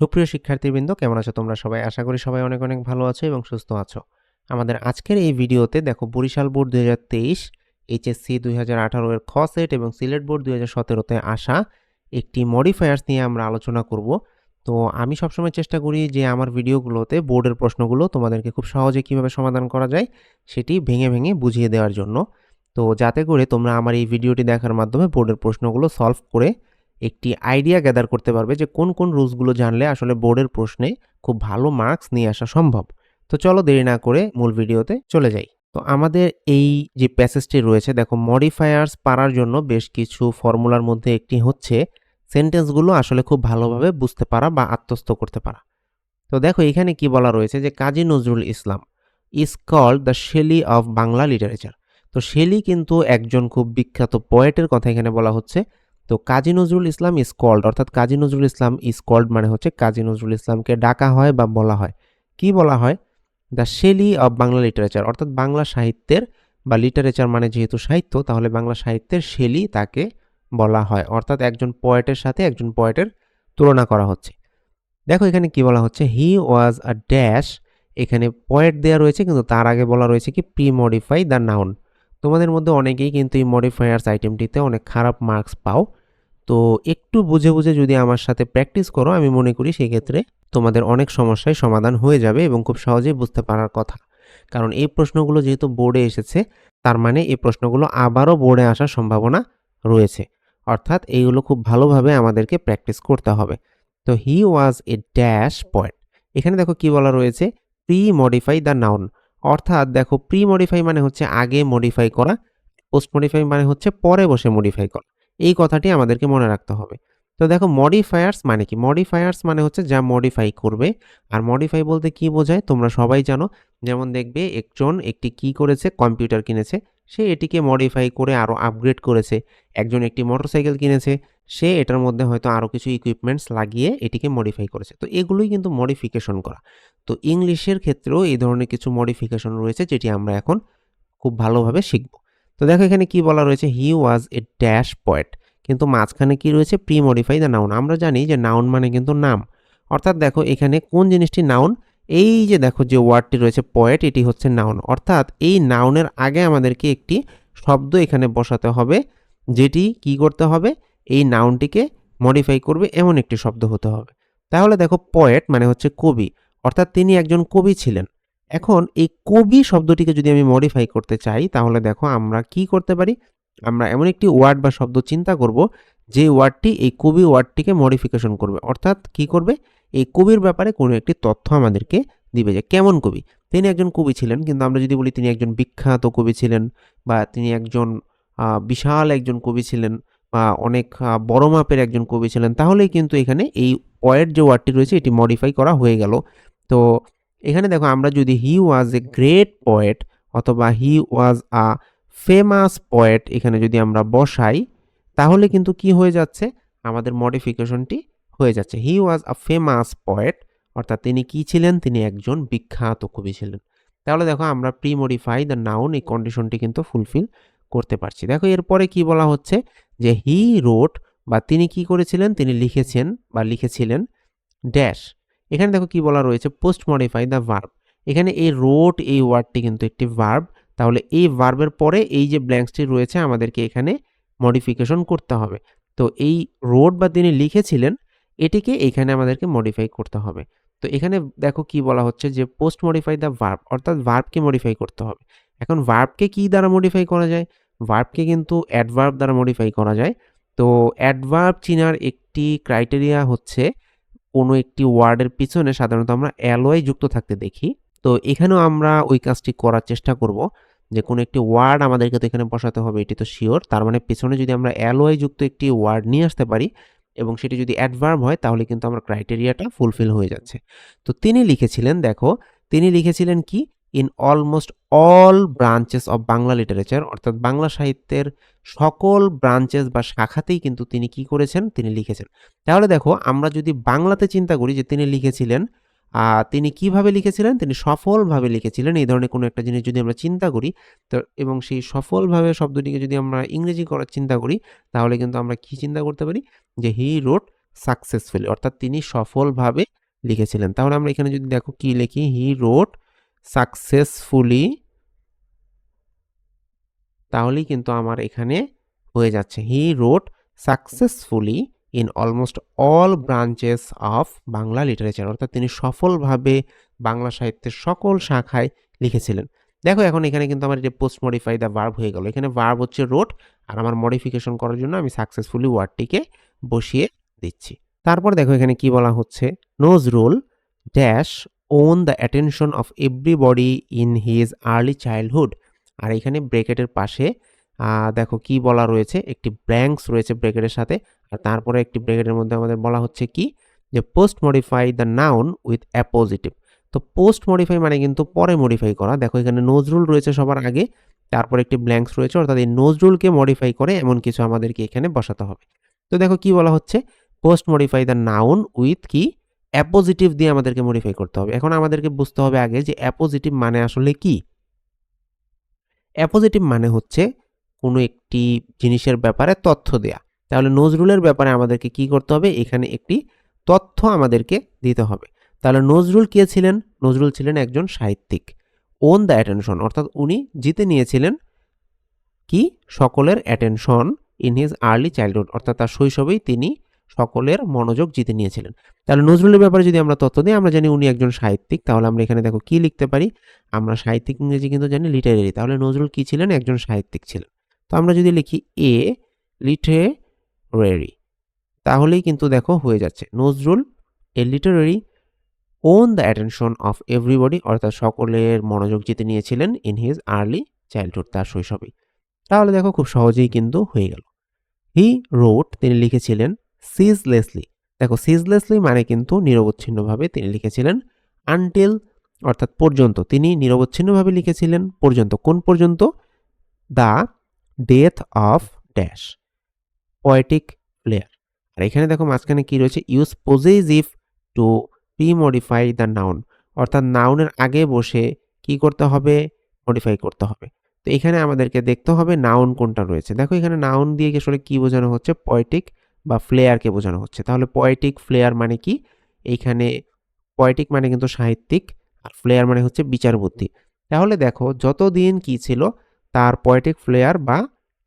সুপ্রিয় শিক্ষার্থীবৃন্দ, কেমন আছো তোমরা সবাই? আশা করি সবাই অনেক অনেক ভালো আছো এবং সুস্থ আছো। আমাদের আজকের এই ভিডিওতে দেখো বরিশাল বোর্ড দুই হাজার তেইশ, এইচএসসি দুই হাজার আঠারো এর খ সেট এবং সিলেট বোর্ড দুই হাজার সতেরোতে আসা একটি মডিফায়ার্স নিয়ে আমরা আলোচনা করব। তো আমি সবসময় চেষ্টা করি যে আমার ভিডিওগুলোতে বোর্ডের প্রশ্নগুলো তোমাদেরকে খুব সহজে কীভাবে সমাধান করা যায় সেটি ভেঙে ভেঙে বুঝিয়ে দেওয়ার জন্য। তো যাতে করে তোমরা আমার এই ভিডিওটি দেখার মাধ্যমে বোর্ডের প্রশ্নগুলো সলভ করে একটি আইডিয়া গ্যাদার করতে পারবে যে কোন কোন রুলসগুলো জানলে আসলে বোর্ডের প্রশ্নে খুব ভালো মার্কস নিয়ে আসা সম্ভব। তো চলো দেরি না করে মূল ভিডিওতে চলে যাই। তো আমাদের এই যে প্যাসেজটি রয়েছে, দেখো মডিফায়ার্স পারার জন্য বেশ কিছু ফর্মুলার মধ্যে একটি হচ্ছে সেন্টেন্সগুলো আসলে খুব ভালোভাবে বুঝতে পারা বা আত্মস্থ করতে পারা। তো দেখো, এখানে কি বলা রয়েছে যে Kazi Nazrul Islam is called the Shelley of Bangla literature তো শেলি কিন্তু একজন খুব বিখ্যাত পোয়েটের কথা এখানে বলা হচ্ছে। তো কাজী নজরুল ইসলাম ইজ কল্ড অর্থাৎ কাজী নজরুল ইসলাম ইজ কল্ড মানে হচ্ছে কাজী নজরুল ইসলামকে ডাকা হয় বা বলা হয়। কি বলা হয়? The Shelley of Bangla literature অর্থাৎ বাংলা সাহিত্যের বা লিটারেচার মানে যেহেতু সাহিত্য, তাহলে বাংলা সাহিত্যের শেলি তাকে বলা হয়। অর্থাৎ একজন পয়েটের সাথে একজন পয়েটের তুলনা করা হচ্ছে। দেখো এখানে কি বলা হচ্ছে? হি ওয়াজ আ ড্যাশ এখানে পয়েট দেওয়া রয়েছে, কিন্তু তার আগে বলা রয়েছে কি? প্রি মডিফাই দ্য নাউন তোমাদের মধ্যে অনেকেই কিন্তু এই মডিফায়ার্স আইটেমটিতে অনেক খারাপ মার্কস পাও। তো একটু বুঝে বুঝে যদি আমার সাথে প্র্যাকটিস করো, আমি মনে করি সেই ক্ষেত্রে তোমাদের অনেক সমস্যায় সমাধান হয়ে যাবে এবং খুব সহজেই বুঝতে পারার কথা। কারণ এই প্রশ্নগুলো যেহেতু বোর্ডে এসেছে, তার মানে এই প্রশ্নগুলো আবারও বোর্ডে আসার সম্ভাবনা রয়েছে। অর্থাৎ এইগুলো খুব ভালোভাবে আমাদেরকে প্র্যাকটিস করতে হবে। তো হি ওয়াজ এ ড্যাশ পয়েন্ট এখানে দেখো কি বলা রয়েছে? প্রি মডিফাই দ্য নাউন অর্থাৎ দেখো প্রি মডিফাই মানে হচ্ছে আগে মডিফাই করা পোস্ট মডিফাই মানে হচ্ছে পরে বসে মডিফাই করা। এই কথাটি আমাদেরকে মনে রাখতে হবে। তো দেখো মডিফায়ার্স মানে কি? মডিফায়ার্স মানে হচ্ছে যা মডিফাই করবে। আর মডিফাই বলতে কি বোঝায়? তোমরা সবাই জানো, যেমন দেখবে একজন একটি কি করেছে? কম্পিউটার কিনেছে। সে এটিকে মডিফাই করে আরও আপগ্রেড করেছে। একজন একটি মোটরসাইকেল কিনেছে। সে এটার মধ্যে হয়তো আরও কিছু ইকুইপমেন্টস লাগিয়ে এটিকে মডিফাই করেছে। তো এগুলোই কিন্তু মডিফিকেশন করা। তো ইংলিশের ক্ষেত্রেও এই ধরনের কিছু মডিফিকেশন রয়েছে, যেটি আমরা এখন খুব ভালোভাবে শিখব। তো দেখো এখানে কি বলা রয়েছে? হি ওয়াজ এ ড্যাশ পয়েট কিন্তু মাঝখানে কি রয়েছে? প্রি মডিফাই দ্য নাউন আমরা জানি যে নাউন মানে কিন্তু নাম। অর্থাৎ দেখো এখানে কোন জিনিসটি নাউন এই যে দেখো যে ওয়ার্ডটি রয়েছে পয়েট এটি হচ্ছে নাউন অর্থাৎ এই নাউনের আগে আমাদেরকে একটি শব্দ এখানে বসাতে হবে, যেটি কি করতে হবে? এই নাউনটিকে মডিফাই করবে, এমন একটি শব্দ হতে হবে। তাহলে দেখো পয়েট মানে হচ্ছে কবি। অর্থাৎ তিনি একজন কবি ছিলেন। এখন এই কবি শব্দটিকে যদি আমি মডিফাই করতে চাই, তাহলে দেখো আমরা কি করতে পারি? আমরা এমন একটি ওয়ার্ড বা শব্দ চিন্তা করব, যে ওয়ার্ডটি এই কবি ওয়ার্ডটিকে মডিফিকেশন করবে। অর্থাৎ কি করবে? এই কবির ব্যাপারে কোনো একটি তথ্য আমাদেরকে দিবে যে কেমন কবি? তিনি একজন কবি ছিলেন, কিন্তু আমরা যদি বলি তিনি একজন বিখ্যাত কবি ছিলেন, বা তিনি একজন বিশাল একজন কবি ছিলেন, বা অনেক বড় মাপের একজন কবি ছিলেন, তাহলেই কিন্তু এখানে এই পয়েট যে ওয়ার্ডটি রয়েছে, এটি মডিফাই করা হয়ে গেল। তো এখানে দেখো আমরা যদি হি ওয়াজ এ গ্রেট পয়েট অথবা হি ওয়াজ আ ফেমাস পয়েট এখানে যদি আমরা বসাই, তাহলে কিন্তু কি হয়ে যাচ্ছে? আমাদের মডিফিকেশনটি হয়ে যাচ্ছে। হি ওয়াজ আ ফেমাস পয়েট অর্থাৎ তিনি কি ছিলেন? তিনি একজন বিখ্যাত কবি ছিলেন। তাহলে দেখো আমরা প্রি মডিফাই দ্য নাউন এই কন্ডিশনটি কিন্তু ফুলফিল করতে পারছি। দেখো এরপরে কি বলা হচ্ছে? যে হি রোড বা তিনি কি করেছিলেন? তিনি লিখেছেন বা লিখেছিলেন ড্যাশ এখানে দেখো কি বলা রয়েছে? পোস্ট মডিফাই দ্য ভার্ব এখানে এই রোড এই ওয়ার্ডটি কিন্তু একটি ভার্ব তাহলে এই ভার্বের পরে এই যে ব্ল্যাঙ্কসটি রয়েছে, আমাদেরকে এখানে মডিফিকেশন করতে হবে। তো এই রোড বা তিনি লিখেছিলেন, এটিকে এখানে আমাদেরকে মডিফাই করতে হবে। তো এখানে দেখো কি বলা হচ্ছে যে পোস্ট মডিফাই দ্য ভার্ব অর্থাৎ ভার্বকে মডিফাই করতে হবে। এখন ভার্বকে কি দ্বারা মডিফাই করা যায়? ভার্বকে কিন্তু অ্যাডভার্ব দ্বারা মডিফাই করা যায়। তো অ্যাডভার্ব চিনার একটি ক্রাইটেরিয়া হচ্ছে কোনো একটি ওয়ার্ডের পিছনে সাধারণত আমরা অ্যালোয় যুক্ত থাকতে দেখি। তো এখানেও আমরা ওই কাজটি করার চেষ্টা করব যে কোনো একটি ওয়ার্ড আমাদেরকে তো এখানে বসাতে হবে, এটি তো শিওর তার মানে পিছনে যদি আমরা অ্যালোয় যুক্ত একটি ওয়ার্ড নিয়ে আসতে পারি এবং সেটি যদি অ্যাডভার্ব হয়, তাহলে কিন্তু আমার ক্রাইটেরিয়াটা ফুলফিল হয়ে যাচ্ছে। তো তিনি লিখেছিলেন, দেখো, তিনি লিখেছিলেন কি? In almost all branches of Bangla literature অর্থাৎ বাংলা সাহিত্যের সকল ব্রাঞ্চেস বা শাখাতেই কিন্তু তিনি কি করেছেন? তিনি লিখেছেন। তাহলে দেখো, আমরা যদি বাংলাতে চিন্তা করি যে তিনি লিখেছিলেন তিনি কীভাবে লিখেছিলেন? তিনি সফলভাবে লিখেছিলেন। এই ধরনের কোনো একটা জিনিস যদি আমরা চিন্তা করি, তো এবং সেই সফলভাবে শব্দটিকে যদি আমরা ইংরেজি করার চিন্তা করি, তাহলে কিন্তু আমরা কি চিন্তা করতে পারি? যে হি রোড সাকসেসফুলি অর্থাৎ তিনি সফলভাবে লিখেছিলেন। তাহলে আমরা এখানে যদি দেখো কি লিখি? হি রোড সাকসেসফুলি তাহলেই কিন্তু আমার এখানে হয়ে যাচ্ছে। He wrote successfully in almost all branches of Bangla literature অর্থাৎ তিনি সফলভাবে বাংলা সাহিত্যের সকল শাখায় লিখেছিলেন। দেখো, এখন এখানে কিন্তু আমার এটা পোস্ট মডিফাই দ্য ভার্ব হয়ে গেল। এখানে ভার্ব হচ্ছে রোড আর আমার মডিফিকেশন করার জন্য আমি সাকসেসফুলি ওয়ার্ডটিকে বসিয়ে দিচ্ছি। তারপর দেখো, এখানে কি বলা হচ্ছে? Nazrul dash won the attention of everybody in his early childhood আর এখানে ব্রেকেটের পাশে দেখো কি বলা রয়েছে? একটি ব্ল্যাঙ্কস রয়েছে ব্রেকেটের সাথে। আর তারপরে একটি ব্রেকেটের মধ্যে আমাদের বলা হচ্ছে কি? যে post modify the noun with appositive তো পোস্ট মডিফাই মানে কিন্তু পরে মডিফাই করা। দেখো এখানে নজরুল রয়েছে সবার আগে। তারপর একটি ব্ল্যাঙ্কস রয়েছে। অর্থাৎ এই নজরুলকে মডিফাই করে এমন কিছু আমাদেরকে এখানে বসাতে হবে। তো দেখো কি বলা হচ্ছে? Post modify the noun with কি? অ্যাপোজিটিভ দিয়ে আমাদেরকে মডিফাই করতে হবে। এখন আমাদেরকে বুঝতে হবে আগে যে অ্যাপোজিটিভ মানে আসলে কি? অ্যাপোজিটিভ মানে হচ্ছে কোনো একটি জিনিসের ব্যাপারে তথ্য দেয়া। তাহলে নজরুলের ব্যাপারে আমাদেরকে কি করতে হবে? এখানে একটি তথ্য আমাদেরকে দিতে হবে। তাহলে নজরুল কে ছিলেন? নজরুল ছিলেন একজন সাহিত্যিক। ওন দ্য অ্যাটেনশন অর্থাৎ উনি জিতে নিয়েছিলেন কি? সকলের attention in his early childhood অর্থাৎ তার শৈশবেই তিনি সকলের মনোযোগ জিতে নিয়েছিলেন। তাহলে নজরুলের ব্যাপারে যদি আমরা তথ্য দিই, আমরা জানি উনি একজন সাহিত্যিক, তাহলে আমরা এখানে দেখো কি লিখতে পারি? আমরা সাহিত্যিক ইংরেজি কিন্তু জানি লিটারেরি তাহলে নজরুল কি ছিলেন? একজন সাহিত্যিক ছিলেন। তো আমরা যদি লিখি এ লিটারেরি তাহলেই কিন্তু দেখো হয়ে যাচ্ছে। Nazrul a literary won the attention of everybody অর্থাৎ সকলের মনোযোগ জিতে নিয়েছিলেন ইন হিজ আর্লি চাইল্ডহুড তার শৈশবে। তাহলে দেখো খুব সহজেই কিন্তু হয়ে গেল। হি রোড তিনি লিখেছিলেন সিজলেসলি দেখো সিজলেসলি মানে কিন্তু নিরবচ্ছিন্নভাবে তিনি লিখেছিলেন আনটিল অর্থাৎ পর্যন্ত। তিনি নিরবচ্ছিন্নভাবে লিখেছিলেন পর্যন্ত। কোন পর্যন্ত? The death of dash poetic flair আর এখানে দেখো, মাঝখানে কী রয়েছে? Use possessive to pre modify the noun অর্থাৎ নাউনের আগে বসে কি করতে হবে? মডিফাই করতে হবে। তো এখানে আমাদেরকে দেখতে হবে নাউন কোনটা রয়েছে। দেখো, এখানে নাউন দিয়ে আসলে কি বোঝানো হচ্ছে? পয়েটিক বা ফ্লেয়ারকে বোঝানো হচ্ছে। তাহলে পয়েটিক ফ্লেয়ার মানে কি? এইখানে পয়েটিক মানে কিন্তু সাহিত্যিক, আর ফ্লেয়ার মানে হচ্ছে বিচার বুদ্ধি তাহলে দেখো, যতদিন কি ছিল, তার পয়েটিক ফ্লেয়ার বা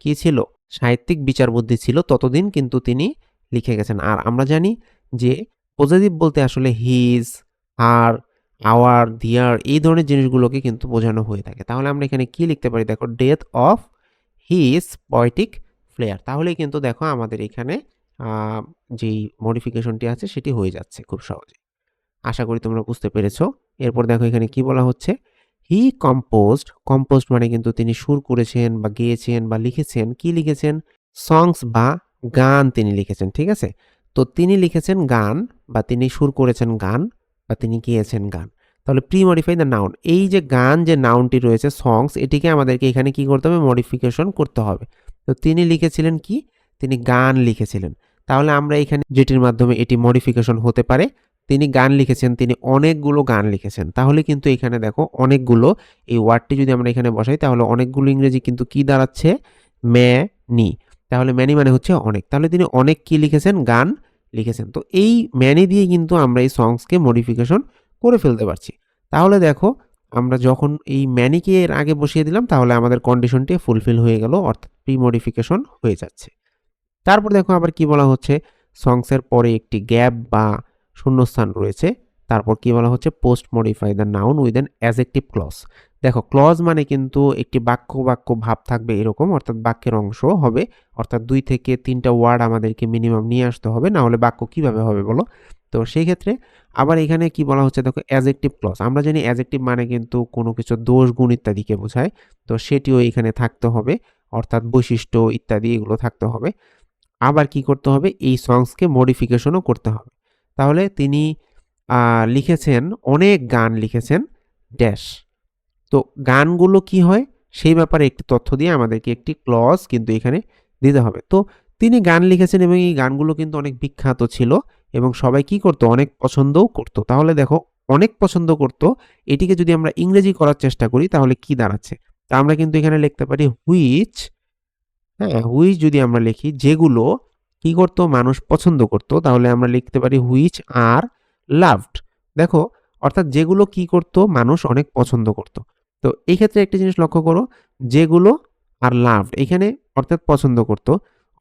কি ছিল, সাহিত্যিক বিচার বুদ্ধি ছিল, ততদিন কিন্তু তিনি লিখে গেছেন। আর আমরা জানি যে পজিটিভ বলতে আসলে হিজ আর আওয়ার দিয়ার এই ধরনের জিনিসগুলোকে কিন্তু বোঝানো হয়ে থাকে। তাহলে আমরা এখানে কি লিখতে পারি? দেখো death of his poetic flair তাহলে কিন্তু দেখো আমাদের এখানে যেই মডিফিকেশনটি আছে সেটি হয়ে যাচ্ছে খুব সহজে আশা করি তোমরা বুঝতে পেরেছ। এরপর দেখো এখানে কি বলা হচ্ছে? হি কম্পোজড কম্পোজড মানে কিন্তু তিনি সুর করেছেন বা গেয়েছেন বা লিখেছেন। কি লিখেছেন? সংস বা গান তিনি লিখেছেন, ঠিক আছে? তো তিনি লিখেছেন গান বা তিনি সুর করেছেন গান বা তিনি গেয়েছেন গান। তাহলে প্রি মডিফাই দ্য নাউন এই যে গান, যে নাউনটি রয়েছে সংস এটিকে আমাদেরকে এখানে কি করতে হবে? মডিফিকেশন করতে হবে। তো তিনি লিখেছিলেন কি? তিনি গান লিখেছিলেন। তাহলে আমরা এখানে যেটির মাধ্যমে এটি মডিফিকেশন হতে পারে, তিনি গান লিখেছেন, তিনি অনেকগুলো গান লিখেছেন। তাহলে কিন্তু এখানে দেখো অনেকগুলো, এই ওয়ার্ডটি যদি আমরা এখানে বসাই, তাহলে অনেকগুলো ইংরেজি কিন্তু কি দাঁড়াচ্ছে? ম্যানি তাহলে ম্যানি মানে হচ্ছে অনেক। তাহলে তিনি অনেক কি লিখেছেন? গান লিখেছেন। তো এই ম্যানি দিয়ে কিন্তু আমরা এই সংসকে মডিফিকেশন করে ফেলতে পারছি। তাহলে দেখো, আমরা যখন এই ম্যানিকে এর আগে বসিয়ে দিলাম, তাহলে আমাদের কন্ডিশনটি ফুলফিল হয়ে গেল, অর্থাৎ প্রি মডিফিকেশন হয়ে যাচ্ছে। তারপর দেখো আবার কি বলা হচ্ছে? সংসের পরে একটি গ্যাপ বা শূন্যস্থান রয়েছে। তারপর কি বলা হচ্ছে? Post modify the noun with an adjective clause দেখো ক্লজ মানে কিন্তু একটি বাক্য বাক্য ভাব থাকবে এরকম, অর্থাৎ বাক্যের অংশ হবে, অর্থাৎ দুই থেকে তিনটা ওয়ার্ড আমাদেরকে মিনিমাম নিয়ে আসতে হবে, না হলে বাক্য কীভাবে হবে বলো? তো সেই ক্ষেত্রে আবার এখানে কি বলা হচ্ছে? দেখো অ্যাজেক্টিভ ক্লজ আমরা জানি অ্যাজেক্টিভ মানে কিন্তু কোনো কিছু দোষ, গুণ ইত্যাদিকে বোঝায়। তো সেটিও এখানে থাকতে হবে, অর্থাৎ বৈশিষ্ট্য ইত্যাদি এগুলো থাকতে হবে। আবার কি করতে হবে? এই সংসকে মডিফিকেশনও করতে হবে। তাহলে তিনি লিখেছেন, অনেক গান লিখেছেন ড্যাশ তো গানগুলো কি হয়? সেই ব্যাপারে একটি তথ্য দিয়ে আমাদেরকে একটি ক্লজ কিন্তু এখানে দিতে হবে। তো তিনি গান লিখেছেন এবং এই গানগুলো কিন্তু অনেক বিখ্যাত ছিল এবং সবাই কি করতো? অনেক পছন্দও করতো। তাহলে দেখো, অনেক পছন্দ করতো। এটিকে যদি আমরা ইংরেজি করার চেষ্টা করি, তাহলে কি দাঁড়াচ্ছে? তা আমরা কিন্তু এখানে লিখতে পারি হুইচ হ্যাঁ হুইচ যদি আমরা লিখি, যেগুলো কি করতো, মানুষ পছন্দ করতো, তাহলে আমরা লিখতে পারি হুইচ আর লাভড দেখো, অর্থাৎ যেগুলো কি করতো, মানুষ অনেক পছন্দ করতো। তো এই ক্ষেত্রে একটা জিনিস লক্ষ্য করো, যেগুলো আর লাভড এখানে অর্থাৎ পছন্দ করতো,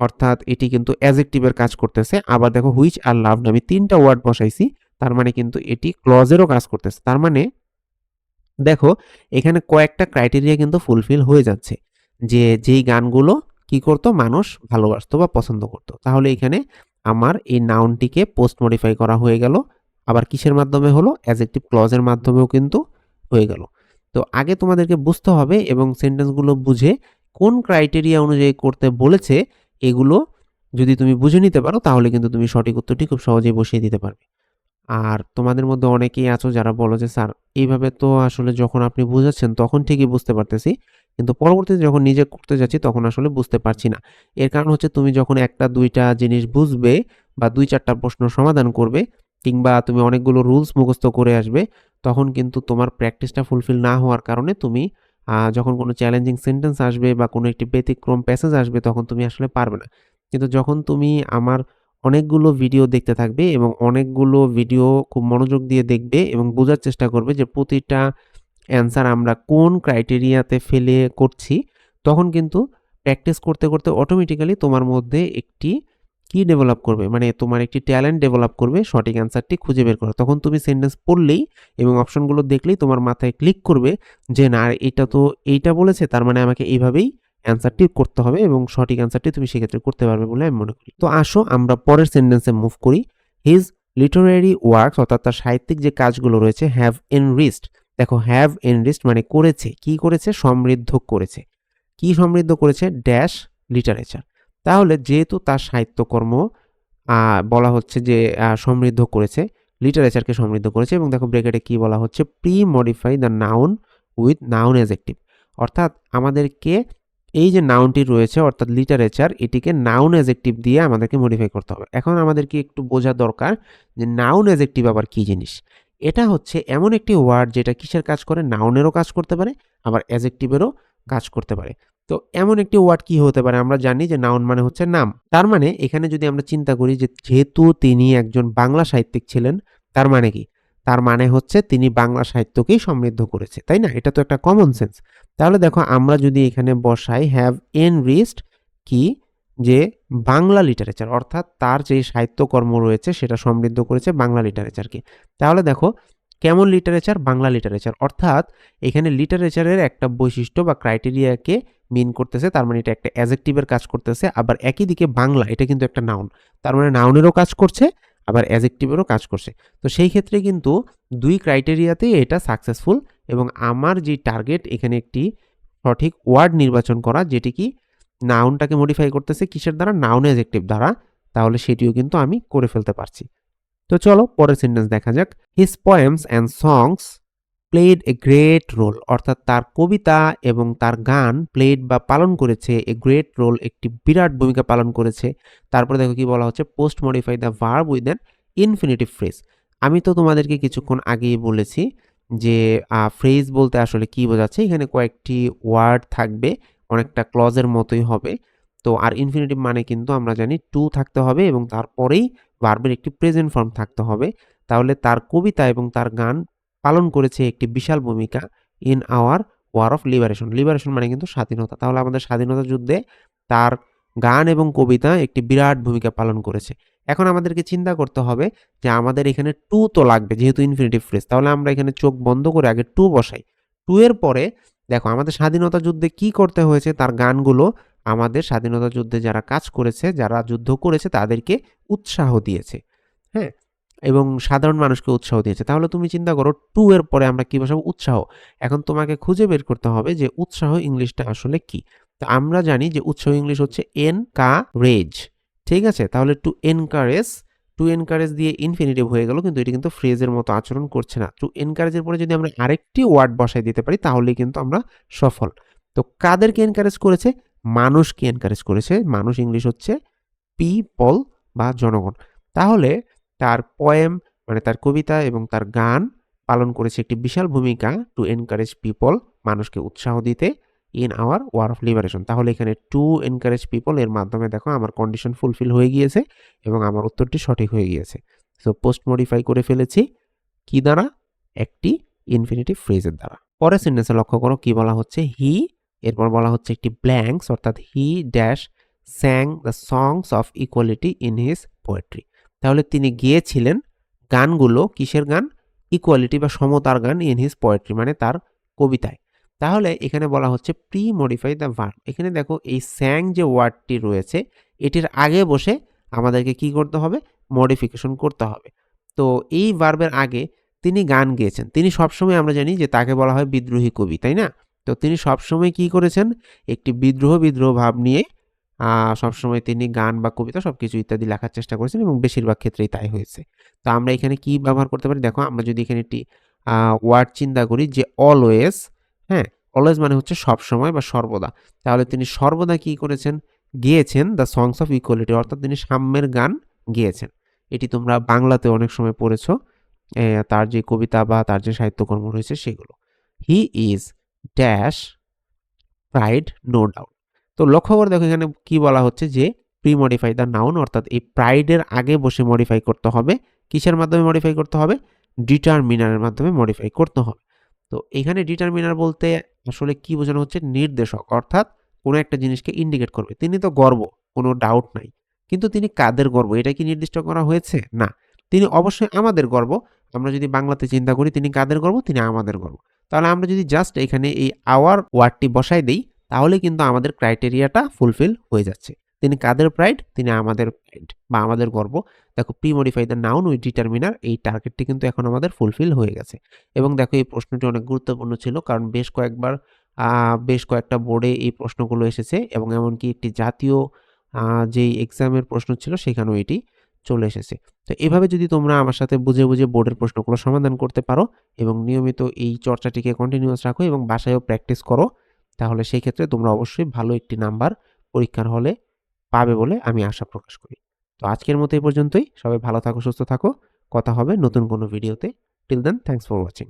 অর্থাৎ এটি কিন্তু অ্যাজেক্টিভের কাজ করতেছে। আবার দেখো হুইচ আর লাভড আমি তিনটা ওয়ার্ড বসাইছি, তার মানে কিন্তু এটি ক্লজেরও কাজ করতেছে। তার মানে দেখো, এখানে কয়েকটা ক্রাইটেরিয়া কিন্তু ফুলফিল হয়ে যাচ্ছে, যে যেই গানগুলো কি করতো? মানুষ ভালোবাসতো বা পছন্দ করতো। তাহলে এখানে আমার এই নাউনটিকে পোস্ট মডিফাই করা হয়ে গেল। আবার কিসের মাধ্যমে হলো? অ্যাজেক্টিভ ক্লজের মাধ্যমেও কিন্তু হয়ে গেল। তো আগে তোমাদেরকে বুঝতে হবে এবং সেন্টেন্সগুলো বুঝে কোন ক্রাইটেরিয়া অনুযায়ী করতে বলেছে, এগুলো যদি তুমি বুঝে নিতে পারো, তাহলে কিন্তু তুমি সঠিক উত্তরটি খুব সহজেই বসিয়ে দিতে পারবে। আর তোমাদের মধ্যে অনেকেই আছো যারা বলো যে, স্যার, এইভাবে তো আসলে যখন আপনি বুঝাচ্ছেন, তখন ঠিকই বুঝতে পারতেছি। কিন্তু পরবর্তীতে যখন নিজে করতে যাচ্ছি, তখন আসলে বুঝতে পারছি না। এর কারণ হচ্ছে, তুমি যখন একটা, দুইটা জিনিস বুঝবে বা দুই, চারটা প্রশ্ন সমাধান করবে কিংবা তুমি অনেকগুলো রুলস মুখস্থ করে আসবে, তখন কিন্তু তোমার প্র্যাকটিসটা ফুলফিল না হওয়ার কারণে তুমি যখন কোনো চ্যালেঞ্জিং সেন্টেন্স আসবে বা কোনো একটি ব্যতিক্রম প্যাসেজ আসবে, তখন তুমি আসলে পারবে না। কিন্তু যখন তুমি আমার অনেকগুলো ভিডিও দেখতে থাকবে এবং অনেকগুলো ভিডিও খুব মনোযোগ দিয়ে দেখবে এবং বোঝার চেষ্টা করবে যে প্রতিটা অ্যান্সার আমরা কোন ক্রাইটেরিয়াতে ফেলে করছি। তখন কিন্তু প্র্যাকটিস করতে করতে অটোমেটিক্যালি তোমার মধ্যে একটি কি ডেভেলপ করবে? মানে তোমার একটি ট্যালেন্ট ডেভেলপ করবে, সঠিক অ্যান্সারটি খুঁজে বের করা তখন তুমি সেন্টেন্স পড়লেই এবং অপশনগুলো দেখলেই তোমার মাথায় ক্লিক করবে যে না এটা তো এইটা বলেছে, তার মানে আমাকে এইভাবেই অ্যান্সারটি করতে হবে এবং সঠিক অ্যান্সারটি তুমি সেক্ষেত্রে করতে পারবে বলে আমি মনে করি। তো আসো, আমরা পরের সেন্টেন্সে মুভ করি। হিজ লিটারারি ওয়ার্কস অর্থাৎ তার সাহিত্যিক যে কাজগুলো রয়েছে হ্যাভ এনরিস্ট দেখো হ্যাভ এনরিস্ট মানে করেছে। কি করেছে? সমৃদ্ধ করেছে। কি সমৃদ্ধ করেছে? ড্যাশ লিটারেচার তাহলে যেহেতু তার সাহিত্যকর্ম বলা হচ্ছে যে সমৃদ্ধ করেছে লিটারেচারকে সমৃদ্ধ করেছে এবং দেখো ব্রেকেটে কি বলা হচ্ছে? Pre modify the noun with noun adjective অর্থাৎ আমাদেরকে এই যে নাউনটি রয়েছে, অর্থাৎ লিটারেচার এটিকে নাউন এজেক্টিভ দিয়ে আমাদেরকে মডিফাই করতে হবে। এখন আমাদেরকে একটু বোঝা দরকার যে নাউন এজেক্টিভ আবার কি জিনিস? এটা হচ্ছে এমন একটি ওয়ার্ড যেটা কিসের কাজ করে? নাউনেরও কাজ করতে পারে, আবার অ্যাজেক্টিভেরও কাজ করতে পারে। তো এমন একটি ওয়ার্ড কি হতে পারে? আমরা জানি যে নাউন মানে হচ্ছে নাম। তার মানে এখানে যদি আমরা চিন্তা করি যে যেহেতু তিনি একজন বাংলা সাহিত্যিক ছিলেন, তার মানে কি? তার মানে হচ্ছে তিনি বাংলা সাহিত্যকেই সমৃদ্ধ করেছে, তাই না? এটা তো একটা কমন সেন্স তাহলে দেখো, আমরা যদি এখানে বসাই হ্যাভ এন রিস্ট কি? যে বাংলা লিটারেচার অর্থাৎ তার যে সাহিত্যকর্ম রয়েছে সেটা সমৃদ্ধ করেছে বাংলা লিটারেচারকে তাহলে দেখো, কেমন লিটারেচার বাংলা লিটারেচার অর্থাৎ এখানে লিটারেচারের একটা বৈশিষ্ট্য বা ক্রাইটেরিয়াকে মিন করতেছে, তার মানে এটা একটা অ্যাজেক্টিভের কাজ করতেছে, আবার একই দিকে বাংলা, এটা কিন্তু একটা নাউন তার মানে নাউনেরও কাজ করছে আবার অ্যাজেক্টিভেরও কাজ করছে। তো সেই ক্ষেত্রে কিন্তু দুই ক্রাইটেরিয়াতেই এটা সাকসেসফুল এবং আমার যে টার্গেট এখানে একটি সঠিক ওয়ার্ড নির্বাচন করা, যেটি কি নাউনটাকে মডিফাই করতেছে কিসের দ্বারা? নাউন অ্যাজেক্টিভ দ্বারা। তাহলে সেটিও কিন্তু আমি করে ফেলতে পারছি। তো চলো পরের সেন্টেন্স দেখা যাক। His poems and songs played a great role অর্থাৎ তার কবিতা এবং তার গান প্লেড বা পালন করেছে এ গ্রেট রোল একটি বিরাট ভূমিকা পালন করেছে। তারপরে দেখো কি বলা হচ্ছে post modify the verb with an infinitive phrase আমি তো তোমাদেরকে কিছুক্ষণ আগেই বলেছি যে ফ্রেজ বলতে আসলে কি বোঝাচ্ছে, এখানে কয়েকটি ওয়ার্ড থাকবে, অনেকটা ক্লজের মতোই হবে। তো আর ইনফিনিটিভ মানে কিন্তু আমরা জানি টু থাকতে হবে এবং তারপরেই ভার্বের একটি প্রেজেন্ট ফর্ম থাকতে হবে। তাহলে তার কবিতা এবং তার গান পালন করেছে একটি বিশাল ভূমিকা in our war of liberation liberation মানে কিন্তু স্বাধীনতা। তাহলে আমাদের স্বাধীনতা যুদ্ধে তার গান এবং কবিতা একটি বিরাট ভূমিকা পালন করেছে। এখন আমাদেরকে চিন্তা করতে হবে যে আমাদের এখানে টু তো লাগবে, যেহেতু ইনফিনিটিভ ফ্রেজ তাহলে আমরা এখানে চোখ বন্ধ করে আগে টু বসাই। টু এর পরে দেখো, আমাদের স্বাধীনতা যুদ্ধে কি করতে হয়েছে? তার গানগুলো আমাদের স্বাধীনতা যুদ্ধে যারা কাজ করেছে, যারা যুদ্ধ করেছে, তাদেরকে উৎসাহ দিয়েছে। এবং সাধারণ মানুষকে উৎসাহ দিয়েছে। তাহলে তুমি চিন্তা করো টু এর পরে আমরা কি বসাবো উৎসাহ। এখন তোমাকে খুঁজে বের করতে হবে যে উৎসাহ ইংলিশটা আসলে কি। তো আমরা জানি যে উৎসাহ ইংলিশ হচ্ছে এন কা রেজ ঠিক আছে? তাহলে টু এনকারেজ টু এনকারেজ দিয়ে ইনফিনিটিভ হয়ে গেল, কিন্তু এটি কিন্তু ফ্রেজের মতো আচরণ করছে না। টু এনকারেজের পরে যদি আমরা আরেকটি ওয়ার্ড বসাই দিতে পারি, তাহলেই কিন্তু আমরা সফল। তো কাদেরকে এনকারেজ করেছে? মানুষকে এনকারেজ করেছে। মানুষ ইংলিশ হচ্ছে পিপল বা জনগণ। তাহলে তার পয়েম মানে তার কবিতা এবং তার গান পালন করেছে একটি বিশাল ভূমিকা টু এনকারেজ পিপল মানুষকে উৎসাহ দিতে in our war of liberation তাহলে এখানে টু এনকারেজ পিপল এর মাধ্যমে দেখো আমার কন্ডিশন ফুলফিল হয়ে গিয়েছে এবং আমার উত্তরটি সঠিক হয়ে গিয়েছে। সো পোস্ট মডিফাই করে ফেলেছি। কি দ্বারা? একটি ইনফিনিটিভ ফ্রেজের দ্বারা। পরের সেন্টেন্সে লক্ষ্য করো, কি বলা হচ্ছে? হি এরপর বলা হচ্ছে একটি ব্ল্যাঙ্কস অর্থাৎ he dash sang the songs of equality in his poetry তাহলে তিনি গিয়েছিলেন গানগুলো, কিসের গান? ইকুয়ালিটি বা সমতার গান ইন হিজ পোয়েট্রি মানে তার কবিতায়। তাহলে এখানে বলা হচ্ছে প্রি মডিফাই দ্য ভার্ব এখানে দেখো এই স্যাং যে ওয়ার্ডটি রয়েছে, এটির আগে বসে আমাদেরকে কি করতে হবে? মডিফিকেশন করতে হবে। তো এই ভার্বের আগে তিনি গান গেয়েছেন। তিনি সবসময় আমরা জানি যে তাকে বলা হয় বিদ্রোহী কবি, তাই না? তো তিনি সবসময় কি করেছেন? একটি বিদ্রোহ বিদ্রোহ ভাব নিয়ে সবসময় তিনি গান বা কবিতা সব কিছু ইত্যাদি লেখার চেষ্টা করেছেন এবং বেশিরভাগ ক্ষেত্রেই তাই হয়েছে। তো আমরা এখানে কি ব্যবহার করতে পারি? দেখো, আমরা যদি এখানে একটি ওয়ার্ড চিন্তা করি যে অলওয়েজ হ্যাঁ? অলওয়েজ মানে হচ্ছে সবসময় বা সর্বদা। তাহলে তিনি সর্বদা কি করেছেন? গেয়েছেন দ্য সংস অফ ইকুয়ালিটি অর্থাৎ তিনি সাম্যের গান গেয়েছেন। এটি তোমরা বাংলাতে অনেক সময় পড়েছো তার যে কবিতা বা তার যে সাহিত্যকর্ম রয়েছে সেগুলো। He is dash pride no doubt তো লক্ষ্য করে দেখো এখানে কি বলা হচ্ছে যে প্রি মডিফাই দ্য নাউন অর্থাৎ এই প্রাইডের আগে বসে মডিফাই করতে হবে। কিসের মাধ্যমে মডিফাই করতে হবে? ডিটারমিনারের মাধ্যমে মডিফাই করতে হবে। তো এখানে ডিটারমিনার বলতে আসলে কি বোঝানো হচ্ছে? নির্দেশক, অর্থাৎ কোনো একটা জিনিসকে ইন্ডিকেট করবে। তিনি তো গর্ব, কোনো ডাউট নাই। কিন্তু তিনি কাদের গর্ব? এটা কি নির্দিষ্ট করা হয়েছে? না। তিনি অবশ্যই আমাদের গর্ব। আমরা যদি বাংলাতে চিন্তা করি, তিনি কাদের গর্ব? তিনি আমাদের গর্ব। তাহলে আমরা যদি জাস্ট এখানে এই আওয়ার ওয়ার্ডটি বসাই দিই তাহলে কিন্তু আমাদের ক্রাইটেরিয়াটা ফুলফিল হয়ে যাচ্ছে। তিনি কাদের প্রাইড তিনি আমাদের প্রাইড বা আমাদের গর্ব। দেখো pre modify the noun with determiner এই টার্গেটটি কিন্তু এখন আমাদের ফুলফিল হয়ে গেছে। এবং দেখো, এই প্রশ্নটি অনেক গুরুত্বপূর্ণ ছিল, কারণ বেশ কয়েকবার বেশ কয়েকটা বোর্ডে এই প্রশ্নগুলো এসেছে এবং এমনকি একটি জাতীয় যেই এক্সামের প্রশ্ন ছিল, সেখানেও এটি চলে এসেছে। তো এভাবে যদি তোমরা আমার সাথে বুঝে বুঝে বোর্ডের প্রশ্নগুলো সমাধান করতে পারো এবং নিয়মিত এই চর্চাটিকে কন্টিনিউয়াস রাখো এবং বাসায়ও প্র্যাকটিস করো তাহলে সেই ক্ষেত্রে তোমরা অবশ্যই ভালো একটি নাম্বার পরীক্ষার হলে পাবে বলে আমি আশা প্রকাশ করি। তো আজকের মতো এই পর্যন্তই। সবাই ভালো থাকো, সুস্থ থাকো। কথা হবে নতুন কোনো ভিডিওতে till then thanks for watching